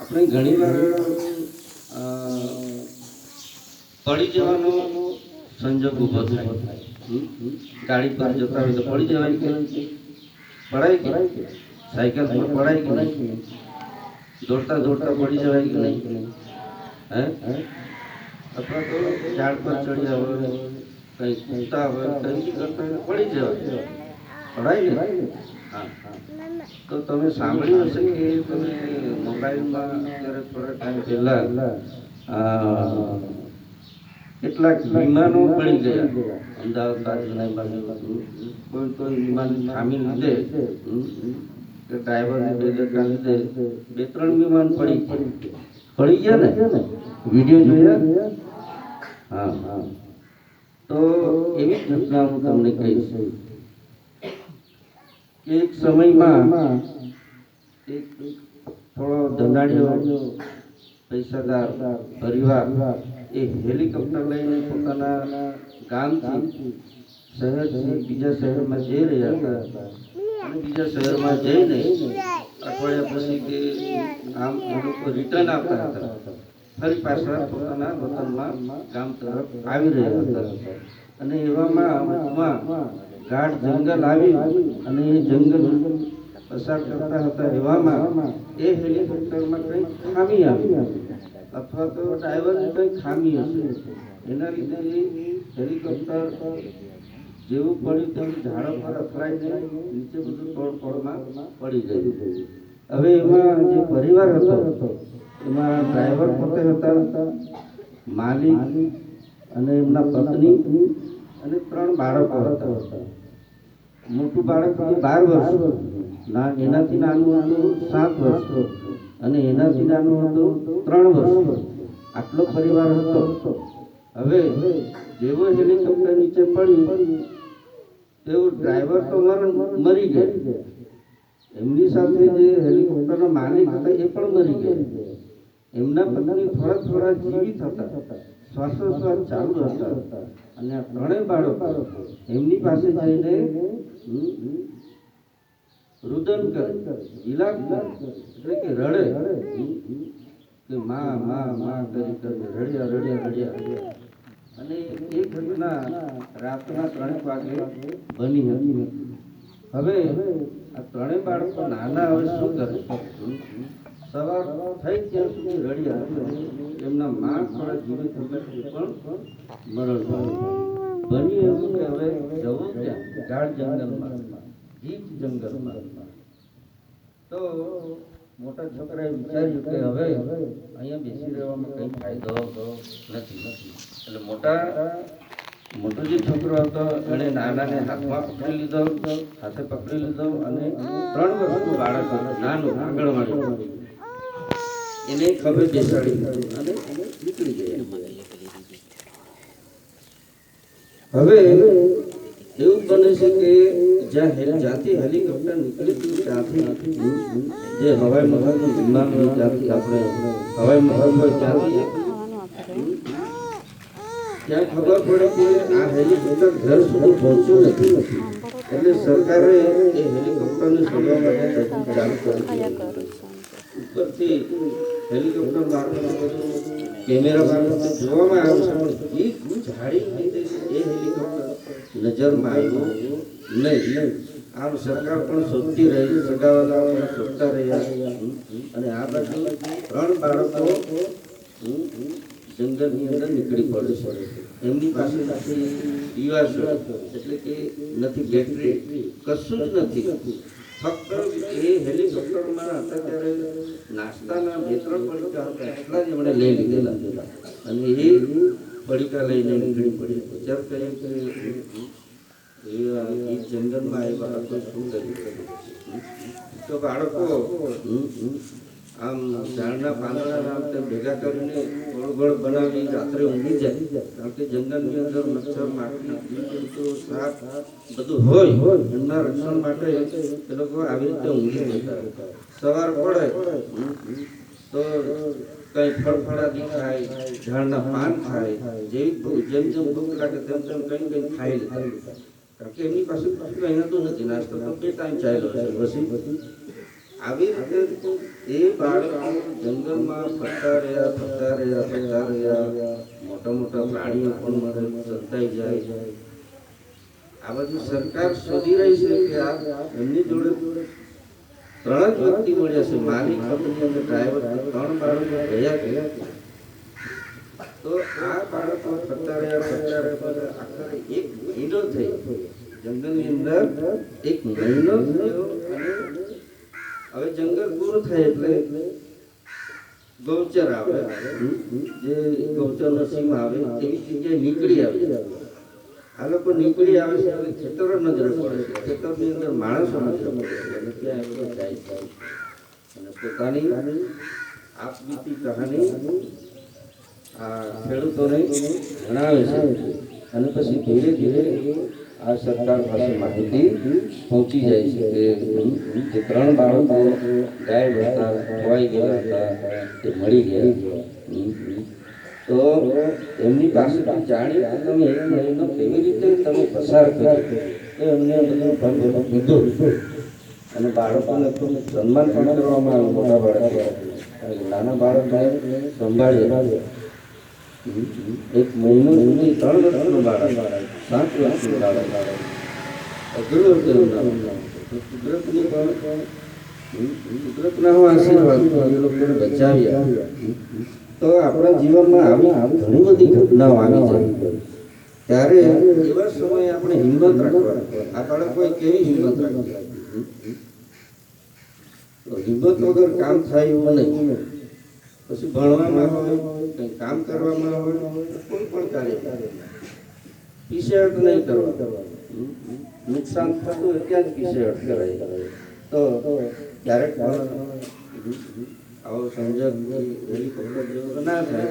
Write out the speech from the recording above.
આપણે ઘણી વાર પડી જવાનો સંજોગ ઊભો થાય. ગાડી પર જતા હોય તો પડી જવાય કે પડાય કે સાયકલ પર પડાય કે નહીં? દોડતા દોડતા પડી જવાય કે નહીં? હે? અથવા તો ઝાડ પર ચડી આવે કંઈ કૂદતા હોય, કંઈ કરતા પડી જવાય. પડાય ને હા તો તમે સાંભળ્યું હશે કે તમે મોબાઈલમાં અત્યારે થોડા ટાઈમ પહેલા આ, કેટલાક વિમાનો પડી ગયા. અમદાવાદ બાજુના બાજુ કોઈ કોઈ વિમાન ખામી લીધે કે ડ્રાઈવરની બેદરકાર લીધે બે ત્રણ વિમાન પડી પડી ગયા ને? વીડિયો જોયા? હા હા. તો એવી જ ઘટના હું તમને કહીશ. એક સમયમાં એક થોડો ધંધાડીઓ પૈસાદાર પરિવાર એ હેલિકોપ્ટર લઈને પોતાના ગામથી શહેરથી બીજા શહેરમાં જઈ રહ્યા હતા. અને બીજા શહેરમાં જઈને અઠવાડિયા પછી કે આમ લોકો રિટર્ન આવતા હતા. ફરી પાછા પોતાના વતનમાં ગામ તરફ આવી રહ્યા હતા. અને એવામાં વચમાં ગાઢ જંગલ આવી અને એ જંગલ પસાર કરતા હતા એવામાં એ હેલિકોપ્ટરમાં કંઈક ખામી આવી અથવા તો ડ્રાઈવરની કંઈ ખામી હશે. એના લીધે એ હેલિકોપ્ટર જેવું પડ્યું તેમ ઝાડ પર અથડાઈને નીચે બધું તોડફોડમાં પડી ગયું. હવે એમાં જે પરિવાર હતો, એમાં ડ્રાઈવર પોતે હતા, માલિક અને એમના પત્ની અને ત્રણ બાળકો હતા. મોટું બાળક બાર વર્ષ. એનાથી નાનું હતું સાત વર્ષ. અને એનાથી નાનું હતું ત્રણ વર્ષ. આટલો પરિવાર હતો. હવે જેવો હેલિકોપ્ટર નીચે પડ્યું તેવો ડ્રાઈવર તો મરી ગયા. એમની સાથે જે હેલિકોપ્ટરનો માલિક હતા એ પણ મરી ગયા. એમના પત્ની થોડા થોડા જીવિત હતા. શ્વાસોશ્વાસ ચાલુ હતા અને આ ત્રણેય બાળકો એમની પાસે જઈને રુદન કરે વિલાપ કરે, એટલે કે રડે. કે મા મા મા કરી કરે રડ્યા રડ્યા રડ્યા. અને એ ઘટના રાતના ત્રણેક વાગે બની હતી. હવે આ ત્રણેય બાળકો નાના, હવે શું કરે? સવાર થઈ ત્યાં સુધી રડ્યા. એમના માં થોડા જીવિત હતા પણ મરણ બન્યું એવું કે હવે જવું ત્યાં ગાઢ જંગલમાં જીપ જંગલમાં. તો મોટા છોકરાએ વિચાર્યું કે હવે અહીંયા બેસી રહેવામાં કંઈ ફાયદો નથી. એટલે મોટા, મોટો જે છોકરો હતો, એણે નાનાને હાથમાં પકડી લીધો, હાથે પકડી લીધો અને ત્રણ વર્ષનું બાળક, નાનું, આંગણવાડી. એને ખબર બેસાડી અને નીકળી ગયા. હવે એવું બને છે કે જ્યાં જાતિ હેલિકોપ્ટર નીકળ્યું હતું ત્યાંથી જે હવાઈ મહલનું વિમાન ત્યાંથી આપણે હવાઈ મહલ ત્યાંથી ત્યાં ખબર પડે કે આ હેલિકોપ્ટર ઘર સુધી પહોંચ્યું નથી. એટલે સરકારે એ હેલિકોપ્ટરને શોધવા માટે ચાલુ કરી ઉપરથી હેલિકોપ્ટર મારફતે કેમેરા મારફતે જોવામાં આવ્યું છે, પણ ગીત જાડી લીધે એ હેલિકોપ્ટર નજરમાં આવ્યું નહીં. આમ સરકાર પણ શોધતી રહી સગાવાલા શોધતા રહ્યા. અને આ બાજુ ત્રણ બાળકો જંગલની અંદર નીકળી પડે છે. એમની પાસે નથી દિવાસો એટલે કે નથી, બેટરી કશું જ નથી. એ હેલિકોપ્ટરમાં હતા ત્યારે નાસ્તાના લઈ લીધેલા. અને એ પડીકા લઈને નીકળી પડી વિચાર એ એ જંગલમાં આવ્યા તો બાળકો આમ ઝાડના પાંદડાના આમ ભેગા કરીને ગોળ બનાવી રાત્રે ઊંઘી જાય. કારણ કે જંગલની અંદર મચ્છર જીવજંતુ સાપ બધું હોય. એમના રક્ષણ માટે એ લોકો આવી રીતે ઊંઘી જતા સવાર પડે, તો કઈ ફળફળાદી ખાય, ઝાડના પાન ખાય, જેવી જેમ જેમ ભૂખ લાગે તેમ તેમ કઈ કઈ ખાઈ લે. કારણ કે એમની પાસે કશું કઈ નતું નથી. નાસ્તો તો બે ટાઈમ ચાલ્યો છે. પછી આવી રીતે એ બાળકો જંગલમાં ફરતા રહ્યા ફરતા રહ્યા ફરતા રહ્યા મોટા મોટા પ્રાણીઓ પણ મરે સંતાઈ જાય. આ બધું સરકાર શોધી રહી છે કે આ એમની જોડે ત્રણ જ વ્યક્તિ મળ્યા છે. માલિક કંપની અને ડ્રાઈવર ત્રણ બાળકો ગયા ગયા તો આ બાળકો ફરતા રહ્યા ફરતા રહ્યા આખરે એક મહિનો થઈ. જંગલની અંદર એક મહિનો થયો અને હવે જંગલ પૂરું થાય એટલે ગૌચર આવે. જે ગૌચરનો સીમ આવે એવી જગ્યાએ નીકળી આવે. આ લોકો નીકળી આવે છે એટલે ખેતરો નજરે પડે છે. ખેતરની અંદર માણસો નજરે પડે છે. અને ત્યાં એ બધા જાય છે. અને પોતાની આપવીતી કહાની આ ખેડૂતોને જણાવે છે. અને પછી ધીરે ધીરે આ સરકાર પાસે માહિતી પહોંચી જાય છે કે જે ત્રણ બાળકો ગાયબ હતા, ખોવાઈ ગયા હતા, તે મળી ગયા તો એમની પાસેથી જાણી તમે એક મહિનો કેવી રીતે તમે પસાર કર્યો? એ અમને બધું ભરભર કીધું અને બાળકોને ખૂબ સન્માન પણ કરવામાં આવ્યું, મોટા બાળકો. નાના બાળકોને સંભાળ્યા. એક મહિનો સુધી ત્રણ વર્ષનું બાળક. કુદરતની આશીર્વાદ એ લોકોને તો આપણા જીવનમાં આવી ઘણી બધી ઘટનાઓ આવી જાય ત્યારે એવા સમયે આપણે હિંમત રાખવા આ બાળકોએ કેવી હિંમત રાખી તો હિંમત વગર કામ થાય એવું નહીં પછી ભણવામાં હોય કામ કરવામાં હોય કોઈ પણ કાર્ય પીછેહટ નહીં કરવા નુકસાન થતું હોય ત્યાં જ પીછેહટ કરાય તો ક્યારેક આવો સંજોગ ના થાય.